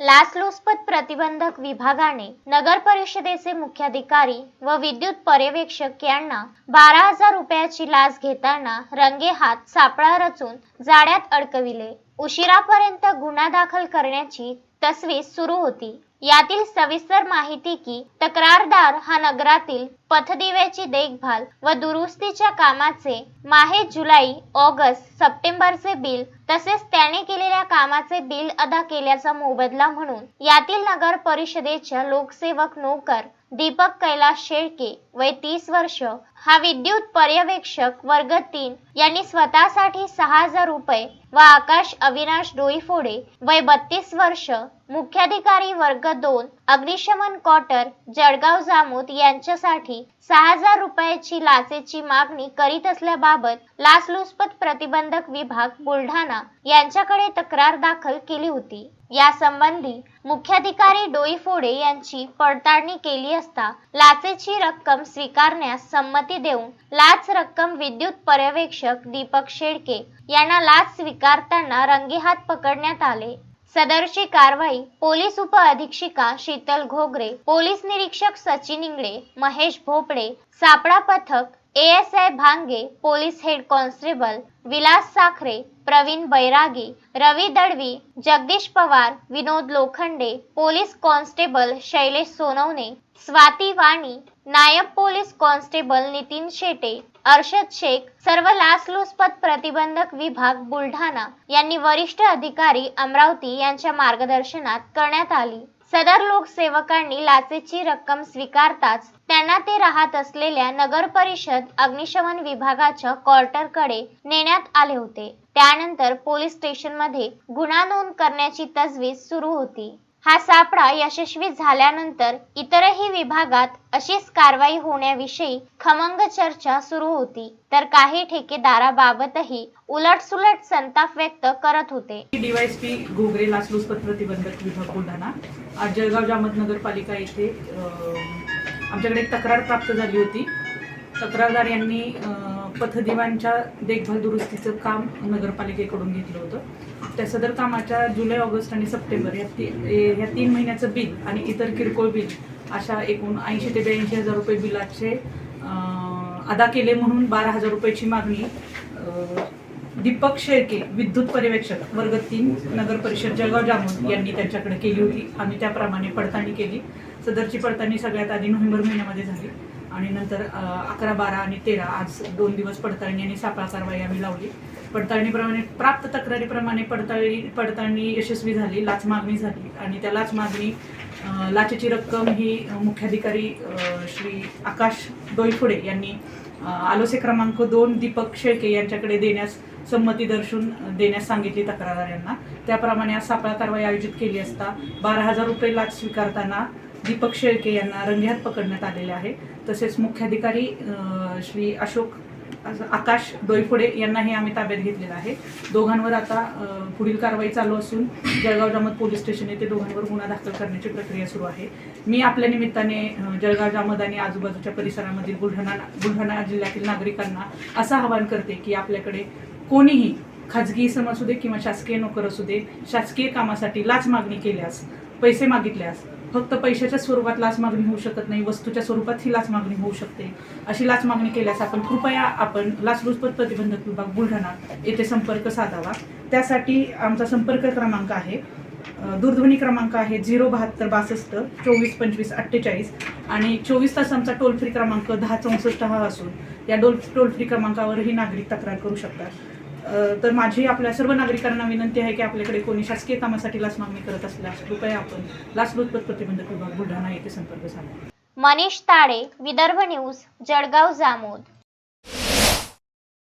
लाचलुचपत प्रतिबंधक विभागाने नगर परिषदेचे मुख्याधिकारी व विद्युत पर्यवेक्षक यांना बारा हजार रुपयाची लाच घेताना रंगेहात सापळा रचून जाळ्यात अडकविले. उशिरापर्यंत गुन्हा दाखल करण्याची तसवीस सुरू होती. यातील सविस्तर माहिती की तक्रारदार हा नगरातील पथदिव्याची देखभाल व दुरुस्तीच्या कामाचे माहे जुलै ऑगस्ट सप्टेंबरचे बिल तसेच त्याने केलेल्या कामाचे बिल अदा केल्याचा मोबदला म्हणून यातील नगर परिषदेच्या लोकसेवक नोकर दीपक कैलास शेळके वय तीस वर्ष हा विद्युत पर्यवेक्षक वर्ग तीन यांनी स्वतःसाठी सहा हजार रुपये व आकाश अविनाश डोईफोडे वय बत्तीस वर्ष मुख्याधिकारी वर्ग दोन अग्निशमन क्वार्टर जळगाव जामोद यांच्यासाठी सहा हजार रुपयाची लाचेची मागणी करीत असल्याबाबत लाचलुचपत प्रतिबंधक विभाग बुलढाणा यांच्याकडे तक्रार दाखल केली होती. या संबंधी मुख्याधिकारी डोईफोडे यांची पडताळणी केली असता लाचेची रक्कम स्वीकारण्यास संमती देऊन लाच रक्कम विद्युत पर्यवेक्षक दीपक शेडके यांना लाच स्वीकारताना रंगेहात पकडण्यात आले. सदरची कारवाई पोलीस उप अधीक्षिका शीतल घोगरे पोलीस निरीक्षक सचिन इंगळे महेश भोपडे सापळा पथक ASI Bhange police head constable Vilas Sakhare Pravin Bairagi Ravi Dalvi Jagdish Pawar Vinod Lokhande police constable Shailesh Sonawane Swati Wani नायब पोलीस कॉन्स्टेबल नितीन शेटे अर्षद शेख सर्व लाचलुचपत प्रतिबंधक विभाग बुलढाणा यांनी वरिष्ठ अधिकारी अमरावती यांच्या मार्गदर्शनात करण्यात आली. सदर लोकसेवकांनी लाचेची रक्कम स्वीकारताच त्यांना ते राहत असलेल्या नगर परिषद अग्निशमन विभागाच्या क्वार्टरकडे नेण्यात आले होते. त्यानंतर पोलीस स्टेशनमध्ये गुन्हा नोंद करण्याची तजवीज सुरू होती. हा सापळा यशस्वी झाल्यानंतर इतरही विभागात अशीच कारवाई होण्याविषयी खमंग चर्चा सुरू होती. तर काही ठेकेदाराबाबतही उलटसुलट संताप व्यक्त करत होते. डीवायसपी घोगरे लाचलुचपत प्रतिबंधक विभाग बुलढाणा. आज जळगाव जामत नगरपालिका येथे आमच्याकडे तक्रार प्राप्त झाली होती. तक्रारदार यांनी अ, पथदिवांच्या देखभाल दुरुस्तीचं काम नगरपालिकेकडून घेतलं होतं. त्या सदर कामाच्या जुलै ऑगस्ट आणि सप्टेंबर या ती ए- तीन महिन्याचं बिल आणि इतर किरकोळ बिल अशा एकूण ऐंशी ते ब्याऐंशी हजार रुपये बिलाचे अदा केले म्हणून बारा हजार रुपयाची मागणी दीपक शेळके विद्युत पर्यवेक्षक वर्ग तीन नगर परिषद जळगाव जामोद यांनी त्यांच्याकडे केली होती. आम्ही त्याप्रमाणे पडताळणी केली. सदरची पडताळणी सगळ्यात आधी नोव्हेंबर महिन्यामध्ये झाली. आणि नंतर अकरा बारा आणि तेरा आज दोन दिवस पडताळणी आणि सापळा कारवाई आम्ही लावली. पडताळणीप्रमाणे प्राप्त तक्रारीप्रमाणे पडताळणी पडताळणी यशस्वी झाली लाच मागणी झाली आणि त्या लाच मागणी लाचेची रक्कम ही मुख्याधिकारी श्री आकाश डोईफुडे यांनी आलोसे क्रमांक दोन दीपक शेळके यांच्याकडे देण्यास संमती दर्शवून देण्यास सांगितली तक्रारदार यांना. त्याप्रमाणे आज सापळा कारवाई आयोजित केली असता बारा हजार रुपये लाच स्वीकारताना दीपक शेळके यांना रंग्यात पकडण्यात आलेले आहे. तसेच मुख्याधिकारी श्री अशोक आकाश डोईफोडे यांनाही आम्ही ताब्यात घेतलेलं आहे. दोघांवर आता पुढील कारवाई चालू असून जळगाव जामत पोलीस स्टेशन येथे दोघांवर गुन्हा दाखल करण्याची प्रक्रिया सुरू आहे. मी आपल्या निमित्ताने जळगाव जामद आणि आजूबाजूच्या परिसरामधील बुलढाणा बुलढाणा जिल्ह्यातील नागरिकांना असं आवाहन करते की आपल्याकडे कोणीही खाजगी सम असू दे किंवा शासकीय नोकर असू दे शासकीय कामासाठी लाच मागणी केल्यास पैसे मागितल्यास फक्त पैशाच्या स्वरूपात लाच मागणी होऊ शकत नाही वस्तूच्या स्वरूपात ही लाच मागणी होऊ शकते. अशी लाच मागणी केल्यास आपण कृपया आपण लाचलुचपत प्रतिबंधक विभाग बुलढाणा येथे संपर्क साधावा. त्यासाठी आमचा संपर्क क्रमांक आहे दूरध्वनी क्रमांक आहे झिरो बहात्तर बासष्ट चोवीस पंचवीस अठ्ठेचाळीस आणि चोवीस तास आमचा टोल फ्री क्रमांक दहा चौसष्ट हा असून या डोल टोल फ्री क्रमांकावरही नागरिक तक्रार करू शकतात. तर माझी आपल्या सर्व नागरिकांना विनंती आहे की आपल्याकडे कोणी शासकीय कामासाठी लाच मागणी करत असल्यास कृपया आपण लाचलुचपत प्रतिबंधक विभाग बुलढाणा येथे संपर्क साधा. मनीष ताडे विदर्भ न्यूज जळगाव जामोद.